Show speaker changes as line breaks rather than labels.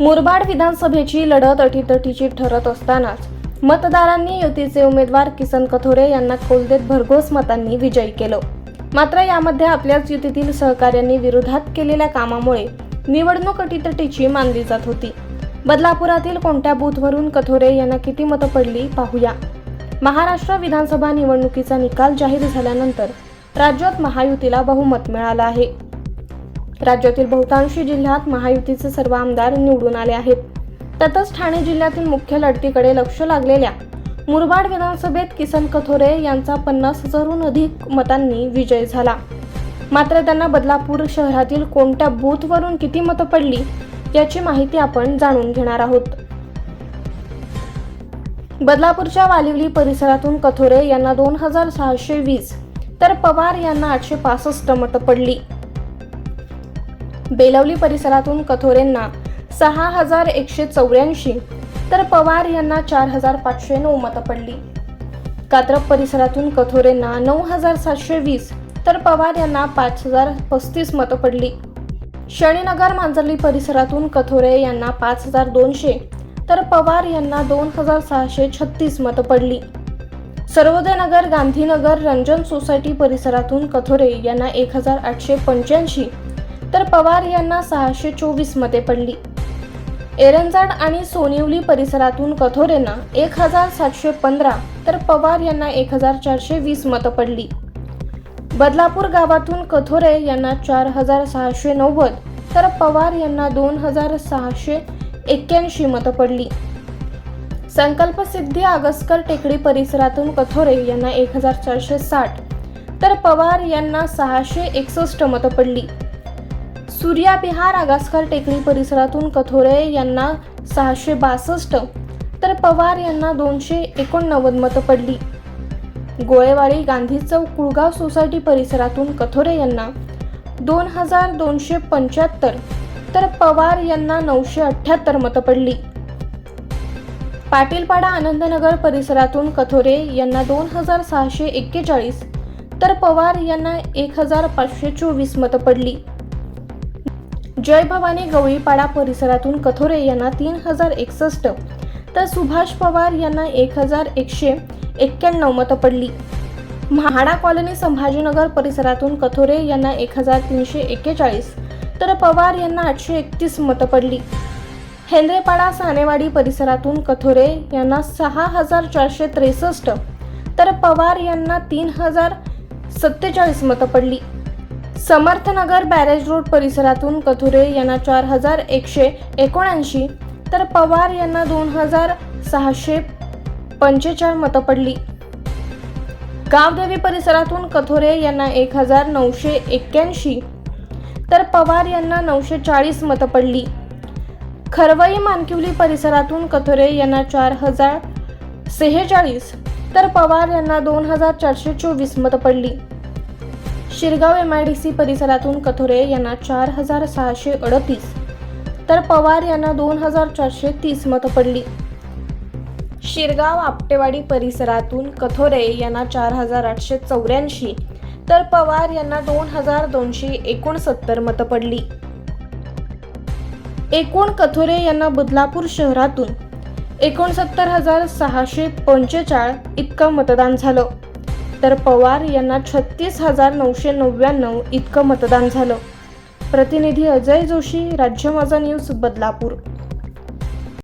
मुरबाड विधानसभेची लढत अटीतटीची ठरत असतानाच मतदारांनी युतीचे उमेदवार किसन कथोरे यांना कोलदेत भरघोस मतांनी विजयी केलं. मात्र यामध्ये आपल्याच युतीतील सहकाऱ्यांनी विरोधात केलेल्या कामामुळे निवडणूक अटीतटीची मानली जात होती. बदलापुरातील कोणत्या बूथवरून कथोरे यांना किती मतं पडली पाहूया. महाराष्ट्र विधानसभा निवडणुकीचा निकाल जाहीर झाल्यानंतर राज्यात महायुतीला बहुमत मिळालं आहे. राज्यातील बहुतांशी जिल्ह्यात महायुतीचे सर्व आमदार निवडून आले आहेत. तसंच ठाणे जिल्ह्यातील मुख्य लढतीकडे लक्ष लागलेल्या मुरबाड विधानसभेत किसन कथोरे यांचा पन्नास हजारहून अधिक मतांनी विजय झाला. मात्र त्यांना बदलापूर शहरातील कोणत्या बूथवरून किती मतं पडली याची माहिती आपण जाणून घेणार आहोत. बदलापूरच्या वालिवली परिसरातून कथोरे यांना दोन हजार सहाशे वीस तर पवार यांना आठशे पासष्ट मतं पडली. बेलवली परिसरातून कथोरेंना सहा हजार एकशे चौऱ्याऐंशी तर पवार यांना चार हजार पाचशे नऊ मतं पडली. कात्रप परिसरातून कथोरेंना नऊ हजार सातशे वीस तर पवार यांना पाच हजार पस्तीस मतं पडली. शनीनगर मांजर्ली परिसरातून कथोरे यांना पाच हजार दोनशे तर पवार यांना दोन हजार सहाशे छत्तीस मतं पडली. सर्वोदयनगर गांधीनगर रंजन सोसायटी परिसरातून कथोरे यांना एक हजार आठशे पंच्याऐंशी तर पवार यांना सहाशे चोवीस मते पडली. एरंजाड आणि सोनिवली परिसरातून कथोरेंना एक हजार सातशे पंधरा तर पवार यांना एक हजार चारशे वीस मतं पडली. बदलापूर गावातून कथोरे यांना चार हजार सहाशे नव्वद तर पवार यांना दोन हजार सहाशे एक्क्याऐंशी मतं पडली. संकल्प सिद्धी आगसकर टेकडी परिसरातून कथोरे यांना एक हजार चारशे साठ तर पवार यांना सहाशे एकसष्ट मतं पडली. सूर्या बिहार आगासकर टेकडी परिसरातून कथोरे यांना सहाशे बासष्ट तर पवार यांना दोनशे एकोणनव्वद मतं पडली. गोळेवाडी गांधी चौक कुळगाव सोसायटी परिसरातून कथोरे यांना दोन हजार दोनशे पंच्याहत्तर तर पवार यांना नऊशे अठ्ठ्याहत्तर मतं पडली. पाटीलपाडा आनंदनगर परिसरातून कथोरे यांना दोन हजार सहाशे एक्केचाळीस तर पवार यांना एक हजार पाचशे चोवीस मतं पडली. जय भवानी गवळीपाडा परिसरातून कथोरे यांना तीन हजार एकसष्ट तर सुभाष पवार यांना एक हजार एकशे एक्क्याण्णव मतं पडली. म्हाडा कॉलनी संभाजीनगर परिसरातून कथोरे यांना एक हजार तीनशे एक्केचाळीस तर पवार यांना आठशे एकतीस मतं पडली. हेंद्रेपाडा सानेवाडी परिसरातून कथोरे यांना सहा हजार चारशे त्रेसष्ट तर पवार यांना तीन हजार सत्तेचाळीस मतं पडली. समर्थनगर बॅरेज रोड परिसरातून कथुरे यांना चार हजार एकशे एकोणऐंशी तर पवार यांना दोन हजार सहाशे पंचेचाळ मतं पडली. गावदेवी परिसरातून कथोरे यांना एक हजार नऊशे एक्क्याऐंशी तर पवार यांना नऊशे चाळीस मतं पडली. खरवई मानकिवली परिसरातून कथोरे यांना चार हजार सेहेचाळीस तर पवार यांना दोन हजार चारशे चोवीस मतं पडली. Shirgaon M I D C परिसरातून कथोरे यांना चार हजार सहाशे अडतीस तर पवार यांना दोन हजार चारशे तीस मतं पडली. शिरगाव आपटेवाडी परिसरातून कथोरे यांना चार हजार आठशे चौऱ्याऐंशी तर पवार यांना दोन हजार दोनशे एकोणसत्तर मतं पडली. एकूण कथोरे यांना बदलापूर शहरातून एकोणसत्तर हजार सहाशे पंचेचाळ इतकं मतदान झालं. तर पवार यांना छत्तीस हजार नऊशे नव्याण्णव इतकं मतदान झालं. प्रतिनिधी अजय जोशी राज्य माझा न्यूज बदलापूर.